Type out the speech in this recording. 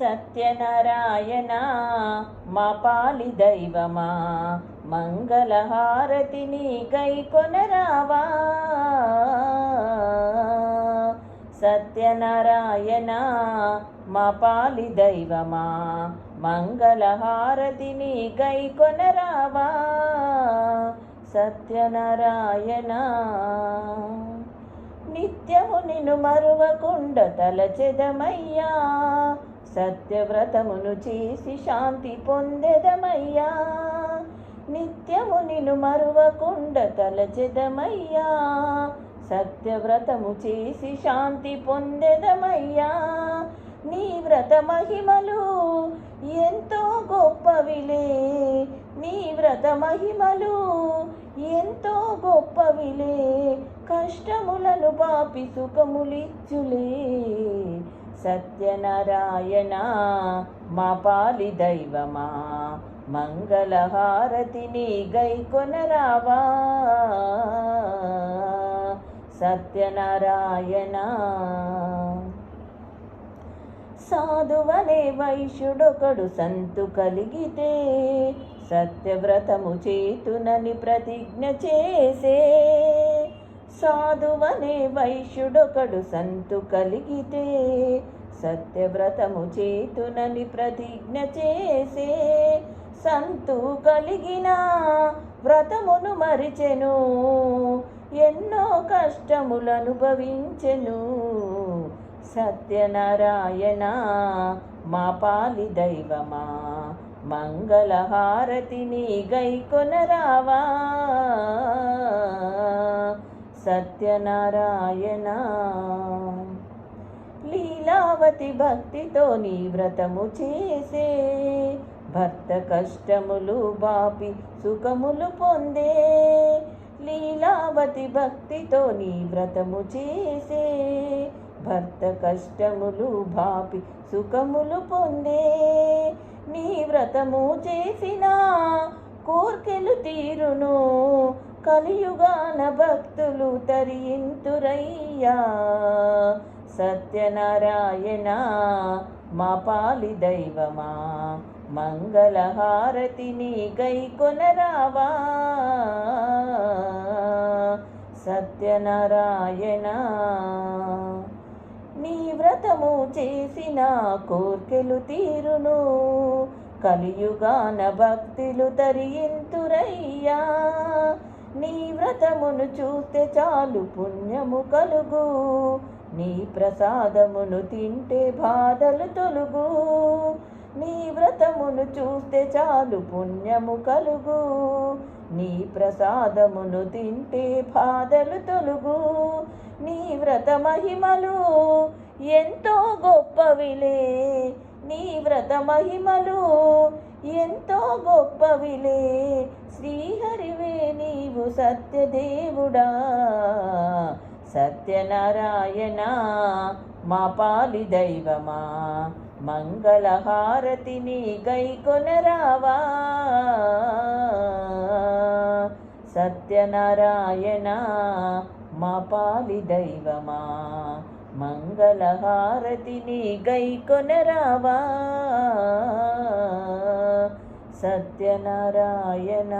సత్యనారాయణ మా పాలి దైవమా మంగళహారతిని కై కొనరావా. సత్యనారాయణ మా పాలి దైవమా మంగళహారతిని గై కొనరావా. సత్యనారాయణ నిత్యము నిన్ను మరువకుండ తలచెదమయ్యా. సత్యవ్రతమును చేసి శాంతి పొందెదమయ్యా. నిత్యము నిన్ను మరువకుండ తలచెదమయ్యా. సత్యవ్రతము చేసి శాంతి పొందెదమయ్యా. నీ వ్రత మహిమలు ఎంతో గొప్పవిలే. నీ వ్రత మహిమలు ఎంతో గొప్పవిలే. కష్టములను పాపి సుఖములిచ్చులే. సత్యనారాయణ మా పాలి దైవమా మంగళహారతిని గై కొనరావా. సత్యనారాయణ సాధువనే వైశ్యుడొకడు సంతు కలిగితే సత్యవ్రతము చేతునని ప్రతిజ్ఞ చేసే. సాధువనే వైశ్యుడొకడు సంతు కలిగితే సత్యవ్రతము చేతునని ప్రతిజ్ఞ చేసే సంతు కలిగిన వ్రతమును మరిచెను ఎన్నో కష్టములు అనుభవించెను సత్యనారాయణ మా పాలి దైవమా మంగళహారతిని గై కొనరావా సత్యనారాయణ. లీలావతి భక్తితో నీ వ్రతము చేసే భర్త కష్టములు బాపి సుఖములు పొందే. లీలావతి భక్తితో నీ వ్రతము చేసే భర్త కష్టములు బాపి సుఖములు పొందే. నీ వ్రతము చేసిన కోర్కెలు తీరును కలియుగాన భక్తులు తరియింతురయ్యా సత్యనారాయణ మా పాలి దైవమా మంగళహారతిని గై కొనరావా. సత్యనారాయణ నీ వ్రతము చేసిన కోర్కెలు తీరును కలియుగాన భక్తులు తరియింతురయ్యా నీ వ్రతమును చూస్తే చాలు పుణ్యము కలుగు. నీ ప్రసాదమును తింటే బాధలు తొలుగు. నీ వ్రతమును చూస్తే చాలు పుణ్యము కలుగు. నీ ప్రసాదమును తింటే బాధలు తొలుగు. నీ వ్రత మహిమలు ఎంతో గొప్పవిలే. నీ వ్రత మహిమలు ఎంతో గొప్పవిలే శ్రీహరివే నీవు సత్యదేవుడా. సత్యనారాయణ మా పాలి దైవమా మంగళహారతిని గైకొనరావా సత్యనారాయణ మా పాలి దైవమా మంగళహారతిని గై కొనరావా సత్యనారాయణ